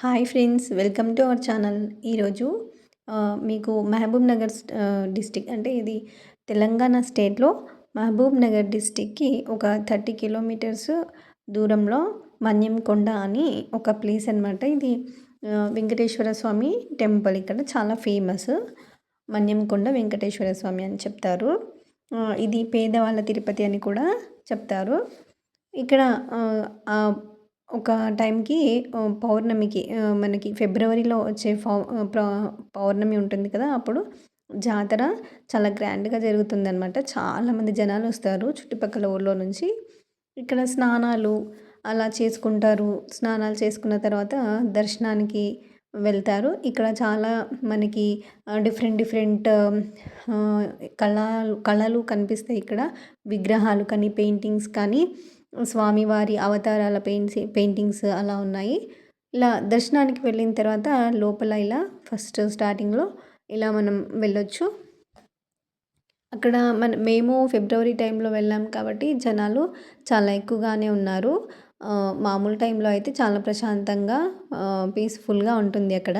Hi friends welcome to our channel. ఈరోజు మీకు Mahabub Nagar district అంటే ఇది తెలంగాణ స్టేట్లో మహబూబ్ నగర్ డిస్టిక్కి ఒక థర్టీ కిలోమీటర్స్ దూరంలో మన్యంకొండ అని ఒక ప్లేస్ అనమాట ఇది వెంకటేశ్వర స్వామి టెంపుల్. ఇక్కడ చాలా ఫేమస్ మన్యంకొండ వెంకటేశ్వర స్వామి అని చెప్తారు. ఇది పేదవాళ్ళ తిరుపతి అని కూడా చెప్తారు. ఇక్కడ ఒక టైంకి పౌర్ణమికి మనకి ఫిబ్రవరిలో వచ్చే పౌర్ణమి ఉంటుంది కదా అప్పుడు జాతర చాలా గ్రాండ్గా జరుగుతుంది అనమాట చాలామంది జనాలు వస్తారు చుట్టుపక్కల ఊళ్ళో నుంచి. ఇక్కడ స్నానాలు అలా చేసుకుంటారు. స్నానాలు చేసుకున్న తర్వాత దర్శనానికి వెళ్తారు. ఇక్కడ చాలా మనకి డిఫరెంట్ డిఫరెంట్ కళలు కళలు కనిపిస్తాయి ఇక్కడ. విగ్రహాలు కానీ పెయింటింగ్స్ కానీ స్వామివారి అవతారాల పెయింట్స్ పెయింటింగ్స్ అలా ఉన్నాయి. ఇలా దర్శనానికి వెళ్ళిన తర్వాత లోపల ఇలా ఫస్ట్ స్టార్టింగ్లో ఇలా మనం వెళ్ళొచ్చు. అక్కడ మన మేము ఫిబ్రవరి టైంలో వెళ్ళాం కాబట్టి జనాలు చాలా ఎక్కువగానే ఉన్నారు. మామూలు టైంలో అయితే చాలా ప్రశాంతంగా పీస్ఫుల్గా ఉంటుంది అక్కడ.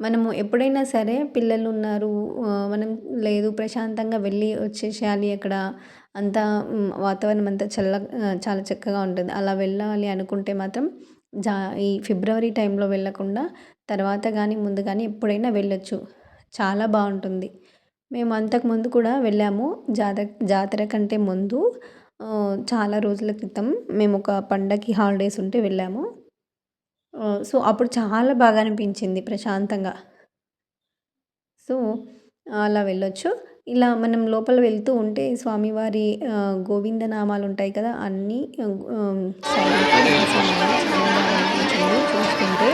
మనము ఎప్పుడైనా సరే పిల్లలు ఉన్నారు మనం లేదు ప్రశాంతంగా వెళ్ళి వచ్చేసేయాలి అక్కడ. అంతా వాతావరణం అంతా చల్ల చాలా చక్కగా ఉంటుంది. అలా వెళ్ళాలి అనుకుంటే మాత్రం జా ఈ ఫిబ్రవరి టైంలో వెళ్ళకుండా తర్వాత కానీ ముందు కానీ ఎప్పుడైనా వెళ్ళొచ్చు. చాలా బాగుంటుంది. మేము అంతకుముందు కూడా వెళ్ళాము. జాతర జాతర కంటే ముందు చాలా రోజుల క్రితం మేము ఒక పండగకి హాలిడేస్ ఉంటే వెళ్ళాము. సో అప్పుడు చాలా బాగా అనిపించింది ప్రశాంతంగా. సో అలా వెళ్ళొచ్చు. ఇలా మనం లోపల వెళ్తూ ఉంటే స్వామివారి గోవింద నామాలు ఉంటాయి కదా అన్నీ చూస్తుంటే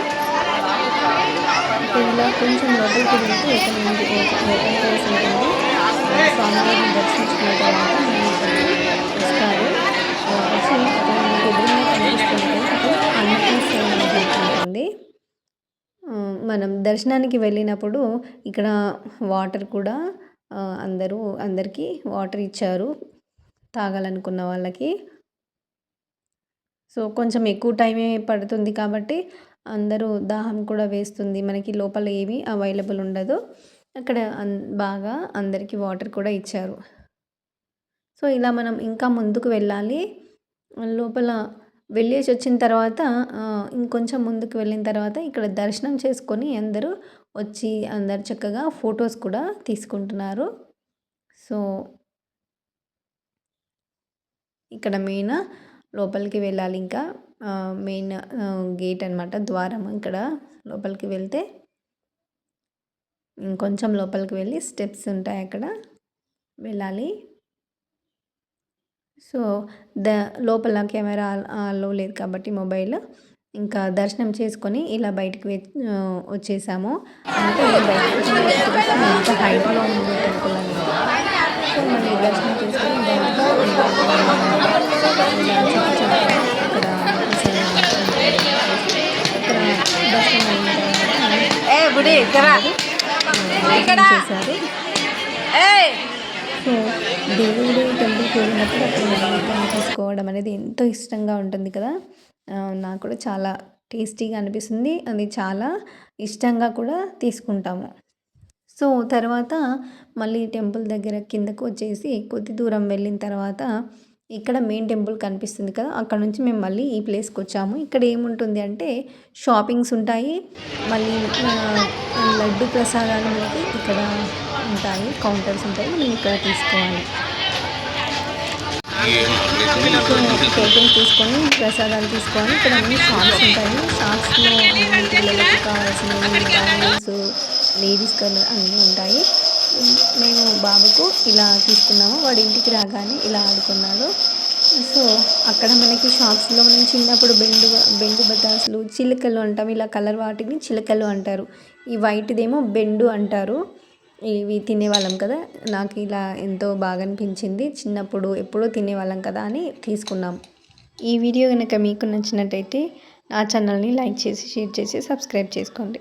ఇలా కొంచెం లోపలికి వెళ్తే ఓపెన్ ఓపెన్ ప్లేస్ ఉంటుంది. స్వామివారిని దర్శించుకున్న తర్వాత వస్తారు. వచ్చి మనం దర్శనానికి వెళ్ళినప్పుడు ఇక్కడ వాటర్ కూడా అందరూ అందరికీ వాటర్ ఇచ్చారు తాగాలనుకున్న వాళ్ళకి. సో కొంచెం ఎక్కువ టైమే పడుతుంది కాబట్టి అందరూ దాహం కూడా వేస్తుంది. మనకి లోపల ఏమీ అవైలబుల్ ఉండదు. అక్కడ బాగా అందరికీ వాటర్ కూడా ఇచ్చారు. సో ఇలా మనం ఇంకా ముందుకు వెళ్ళాలి. లోపల వెళ్ళేసి వచ్చిన తర్వాత ఇంకొంచెం ముందుకు వెళ్ళిన తర్వాత ఇక్కడ దర్శనం చేసుకొని అందరూ వచ్చి అందరు చక్కగా ఫొటోస్ కూడా తీసుకుంటున్నారు. సో ఇక్కడ మెయిన్ లోపలికి వెళ్ళాలి ఇంకా. మెయిన్ గేట్ అనమాట ద్వారం ఇక్కడ లోపలికి వెళ్తే. ఇంకొంచెం లోపలికి వెళ్ళి స్టెప్స్ ఉంటాయి అక్కడ. వెళ్ళాలి. సో ద లోపల కెమెరా అలో లేదు కాబట్టి మొబైల్. ఇంకా దర్శనం చేసుకొని ఇలా బయటికి వచ్చేసాము. అంటే ఎంత హైట్లో ఉంది టెంపుల్ సో మళ్ళీ దర్శనం చేసుకొని ఇక్కడ. చేశారు. సో దేవుడు టెంపుల్కి వెళ్ళినప్పుడు అక్కడ చేసుకోవడం అనేది ఎంతో ఇష్టంగా ఉంటుంది కదా. నాకు కూడా చాలా టేస్టీగా అనిపిస్తుంది. అది చాలా ఇష్టంగా కూడా తీసుకుంటాము. సో తర్వాత మళ్ళీ టెంపుల్ దగ్గర కిందకు వచ్చేసి కొద్ది దూరం వెళ్ళిన తర్వాత ఇక్కడ మెయిన్ టెంపుల్ కనిపిస్తుంది కదా. అక్కడ నుంచి మేము మళ్ళీ ఈ ప్లేస్కి వచ్చాము. ఇక్కడ ఏముంటుంది అంటే షాపింగ్స్ ఉంటాయి. మళ్ళీ లడ్డు ప్రసాదాలు మనకి ఇక్కడ ఉంటాయి కౌంటర్స్ ఉంటాయి మనం ఇక్కడ తీసుకోవాలి. టోకెన్ తీసుకొని ప్రసాదాలు తీసుకొని ఇక్కడ అన్ని షాప్స్ ఉంటాయి. షాప్స్లో పిల్లలకి కావాల్సినవి బ్యాంగిల్స్ లేడీస్ కలర్ అన్నీ ఉంటాయి. మేము బాబుకు ఇలా తీసుకున్నాము. వాడి ఇంటికి రాగానే ఇలా ఆడుకున్నాడు. సో అక్కడ మనకి షాప్స్లో మనం చిన్నప్పుడు బెండు బెండు బతాసులు చిలుకలు అంటాం. ఇలా కలర్ వాటిని చిలుకలు అంటారు. ఈ వైట్దేమో బెండు అంటారు. ఇవి తినేవాళ్ళం కదా. నాకు ఇలా ఎంతో బాగా అనిపించింది. చిన్నప్పుడు ఎప్పుడో తినేవాళ్ళం కదా అని తీసుకున్నాం. ఈ వీడియో కనుక మీకు నచ్చినట్టయితే నా ఛానల్ని లైక్ చేసి షేర్ చేసి సబ్స్క్రైబ్ చేసుకోండి.